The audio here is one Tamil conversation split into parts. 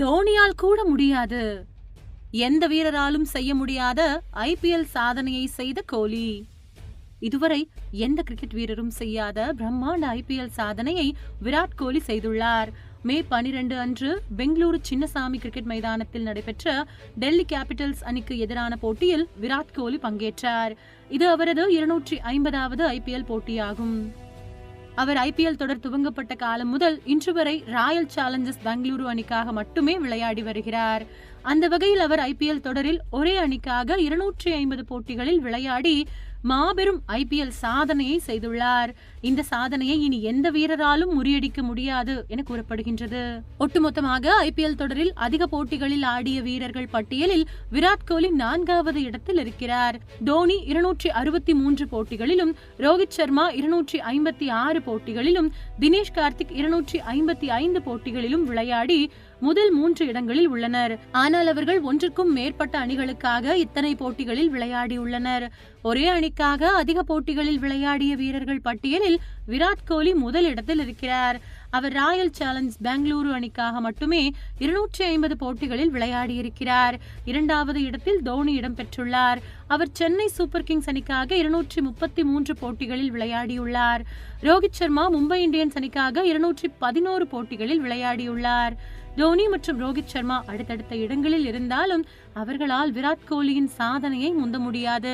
தோனியால் கூட முடியாது. எந்த வீரராலும் செய்ய முடியாத ஐபிஎல் சாதனையை செய்த கோலி. இதுவரை எந்த கிரிக்கெட் வீரரும் செய்யாத பிரம்மாண்ட ஐபிஎல் சாதனையை விராட் கோலி செய்துள்ளார். மே பனிரெண்டு அன்று பெங்களூரு சின்னசாமி கிரிக்கெட் மைதானத்தில் நடைபெற்ற டெல்லி கேபிட்டல்ஸ் அணிக்கு எதிரான போட்டியில் விராட் கோலி பங்கேற்றார். இது அவரது இருநூற்றி ஐம்பதாவது ஐபிஎல் போட்டியாகும். அவர் ஐபிஎல் தொடர் துவங்கப்பட்ட காலம் முதல் இன்று வரை ராயல் சேலஞ்சர்ஸ் பெங்களூரு அணிக்காக மட்டுமே விளையாடி வருகிறார். அந்த வகையில் அவர் ஐபிஎல் தொடரில் ஒரே அணிக்காக இருநூற்றி ஐம்பது போட்டிகளில் விளையாடி மாபெரும் ஐபிஎல் சாதனையை செய்துள்ளார். இந்த சாதனையை இனி எந்த வீரராலும் முறியடிக்க முடியாது என கூறப்படுகின்றது. ஒட்டுமொத்தமாக ஐபிஎல் தொடரில் அதிக போட்டிகளில் ஆடிய வீரர்கள் பட்டியலில் விராட் கோலி நான்காவது இடத்தில் இருக்கிறார். தோனி இருநூற்றி அறுபத்தி மூன்று போட்டிகளிலும் ரோஹித் சர்மா இருநூற்றி ஐம்பத்தி ஆறு போட்டிகளிலும் தினேஷ் கார்த்திக் இருநூற்றி ஐம்பத்தி ஐந்து போட்டிகளிலும் விளையாடி முதல் மூன்று இடங்களில் உள்ளனர். ஆனால் அவர்கள் ஒன்றுக்கும் மேற்பட்ட அணிகளுக்காக இத்தனை போட்டிகளில் விளையாடியுள்ளனர். ஒரே அணிக்காக அதிக போட்டிகளில் விளையாடிய வீரர்கள் பட்டியலில் விராட் கோலி முதல் இடத்தில் இருக்கிறார். அவர் ராயல் சேலஞ்ச் பெங்களூரு அணிக்காக மட்டுமே இருநூற்றி ஐம்பது போட்டிகளில் விளையாடியிருக்கிறார். இரண்டாவது இடத்தில் தோனி இடம்பெற்றுள்ளார். அவர் சென்னை சூப்பர் கிங்ஸ் அணிக்காக இருநூற்றி முப்பத்தி மூன்று போட்டிகளில் விளையாடியுள்ளார். ரோஹித் சர்மா மும்பை இந்தியன்ஸ் அணிக்காக இருநூற்றி பதினோரு போட்டிகளில் விளையாடியுள்ளார். தோனி மற்றும் ரோஹித் சர்மா அடுத்தடுத்த இடங்களில் இருந்தாலும் அவர்களால் விராட் கோலியின் சாதனையை முந்த முடியாது.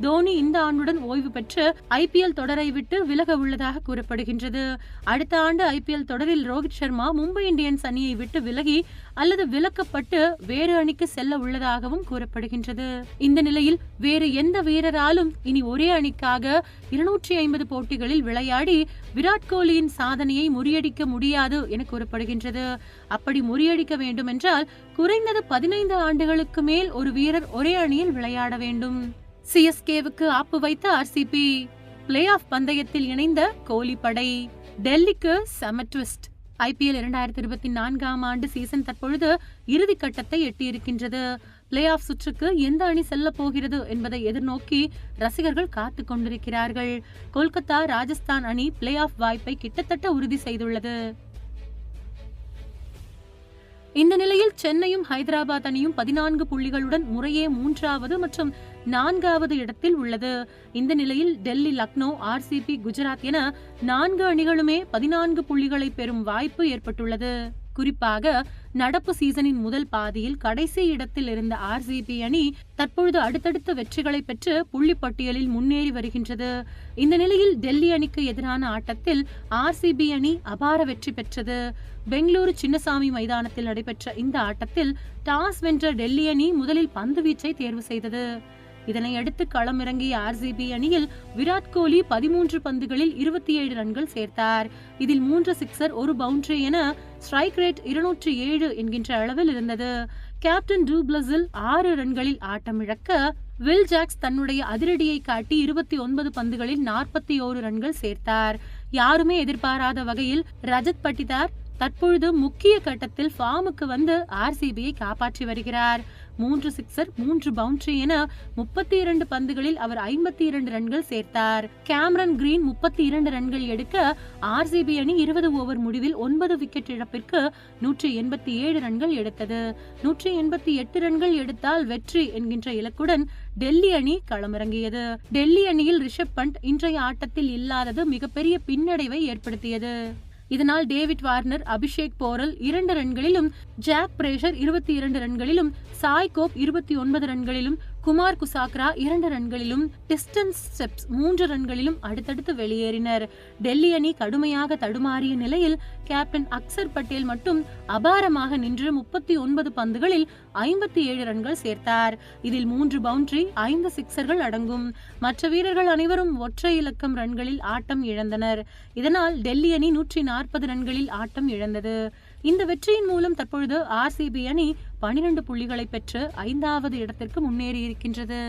தோனி இந்த ஆண்டுடன் ஓய்வு பெற்று ஐபிஎல் தொடரை விட்டு விலக உள்ளதாக கூறப்படுகின்றது. அடுத்த ஆண்டு ஐபிஎல் தொடரில் ரோஹித் சர்மா மும்பை இந்தியன்ஸ் அணியை விட்டு விலகி அல்லது விலக்கப்பட்டு வேறு அணிக்கு செல்ல உள்ளதாகவும் கூறப்படுகின்றது. இந்த நிலையில் வேறு எந்த வீரராலும் இனி ஒரே அணிக்காக இருநூற்றி ஐம்பது போட்டிகளில் விளையாடி விராட் கோலியின் சாதனையை முறியடிக்க முடியாது என கூறப்படுகின்றது. அப்படி முறியடிக்க வேண்டும் என்றால் குறைந்தது பதினைந்து ஆண்டுகளுக்கு மேல் ஒரு வீரர் ஒரே அணியில் விளையாட வேண்டும். சிஎஸ்கேவுக்கு ஆப்பு வைத்த ஆர்சிபி பிளே ஆஃப் பந்தயத்தில் இணைந்த கோலி படை டெல்லிக்கு செம ட்விஸ்ட். ஐபிஎல் இரண்டாயிரத்தி இருபத்தி நான்காம் ஆண்டு சீசன் தற்பொழுது இறுதி கட்டத்தை எட்டியிருக்கின்றது. பிளே ஆஃப் சுற்றுக்கு எந்த அணி செல்ல போகிறது என்பதை எதிர்நோக்கி ரசிகர்கள் காத்து கொண்டிருக்கிறார்கள். கொல்கத்தா ராஜஸ்தான் அணி பிளே ஆஃப் வாய்ப்பை கிட்டத்தட்ட உறுதி செய்துள்ளது. இந்த நிலையில் சென்னையும் ஹைதராபாத் அணியும் பதினான்கு புள்ளிகளுடன் முறையே மூன்றாவது மற்றும் நான்காவது இடத்தில் உள்ளது. இந்த நிலையில் டெல்லி லக்னோ ஆர்சிபி குஜராத் என நான்கு அணிகளுமே பதினான்கு புள்ளிகளை பெறும் வாய்ப்பு ஏற்பட்டுள்ளது. குறிப்பாக நடப்பு சீசனின் முதல் பாதியில் கடைசி இடத்தில் இருந்த ஆர்சிபி அணி தற்பொழுது அடுத்தடுத்த வெற்றிகளை பெற்று புள்ளி பட்டியலில் முன்னேறி வருகின்றது. இந்த நிலையில் டெல்லி அணிக்கு எதிரான ஆட்டத்தில் ஆர்சிபி அணி அபார வெற்றி பெற்றது. பெங்களூரு சின்னசாமி மைதானத்தில் நடைபெற்ற இந்த ஆட்டத்தில் டாஸ் வென்ற டெல்லி அணி முதலில் பந்து வீச்சை தேர்வு செய்தது. இதனை அடுத்து களமிறங்கிய ஆர்சிபி அணியில் விராட் கோலி பதிமூன்று பந்துகளில் இருபத்தி ஏழு ரன்கள் சேர்த்தார். இதில் மூன்று சிக்ஸர் ஒரு பவுண்டரி என ஸ்ட்ரைக் ரேட் இருநூற்றி ஏழு என்கின்ற அளவில் இருந்தது. கேப்டன் டூப்ளஸில் ஆறு ரன்களில் ஆட்டமிழக்க வில் ஜாக்ஸ் தன்னுடைய அதிரடியை காட்டி இருபத்தி ஒன்பது பந்துகளில் நாற்பத்தி ஓரு ரன்கள் சேர்த்தார். யாருமே எதிர்பாராத வகையில் ரஜத் பட்டிதார் தற்பொழுது முக்கிய கட்டத்தில் ஃபார்முக்கு வந்து ஆர்சிபியை காப்பாற்றி வருகிறார். மூன்று சிக்ஸர் மூன்று பவுண்டரி என முப்பத்தி இரண்டு பந்துகளில் அவர் ஐம்பத்தி இரண்டு ரன்கள் சேர்த்தார். கேமரன் கிரீன் முப்பத்தி இரண்டு ரன்கள் எடுக்க ஆர்சிபி அணி இருபது ஓவர் முடிவில் ஒன்பது விக்கெட் இழப்பிற்கு நூற்றி எண்பத்தி ஏழு ரன்கள் எடுத்தது. நூற்றி எண்பத்தி எட்டு ரன்கள் எடுத்தால் வெற்றி என்கின்ற இலக்குடன் டெல்லி அணி களமிறங்கியது. டெல்லி அணியில் ரிஷப் பண்ட் இன்றைய ஆட்டத்தில் இல்லாதது மிகப்பெரிய பின்னடைவை ஏற்படுத்தியது. இதனால் டேவிட் வார்னர் அபிஷேக் போரல் இரண்டு ரன்களிலும் ஜாக் பிரேஷர் இருபத்தி இரண்டு ரன்களிலும் சாய் கோப் இருபத்தி ஒன்பது ரன்களிலும் குமார் குசாக்ரா இரண்டு ரன்களிலும் டிஸ்டன்ஸ் ஸ்டெப்ஸ் மூன்று ரன்களிலும் அடுத்தடுத்து வெளியேறினர். டெல்லி அணி கடுமையாக தடுமாறிய நிலையில் கேப்டன் அக்சர் பட்டேல் மட்டும் அபாரமாக நின்று முப்பத்தி ஒன்பது பந்துகளில் ஐம்பத்தி ஏழு ரன்கள் சேர்த்தார். இதில் மூன்று பவுண்டரி ஐந்து சிக்சர்கள் அடங்கும். மற்ற வீரர்கள் அனைவரும் ஒற்றை இலக்கம் ரன்களில் ஆட்டம் இழந்தனர். இதனால் டெல்லி அணி நூற்றி நாற்பது ரன்களில் ஆட்டம் இழந்தது. இந்த வெற்றியின் மூலம் தற்பொழுது ஆர்சிபி அணி பனிரெண்டு புள்ளிகளை பெற்று ஐந்தாவது இடத்திற்கு முன்னேறியிருக்கின்றது.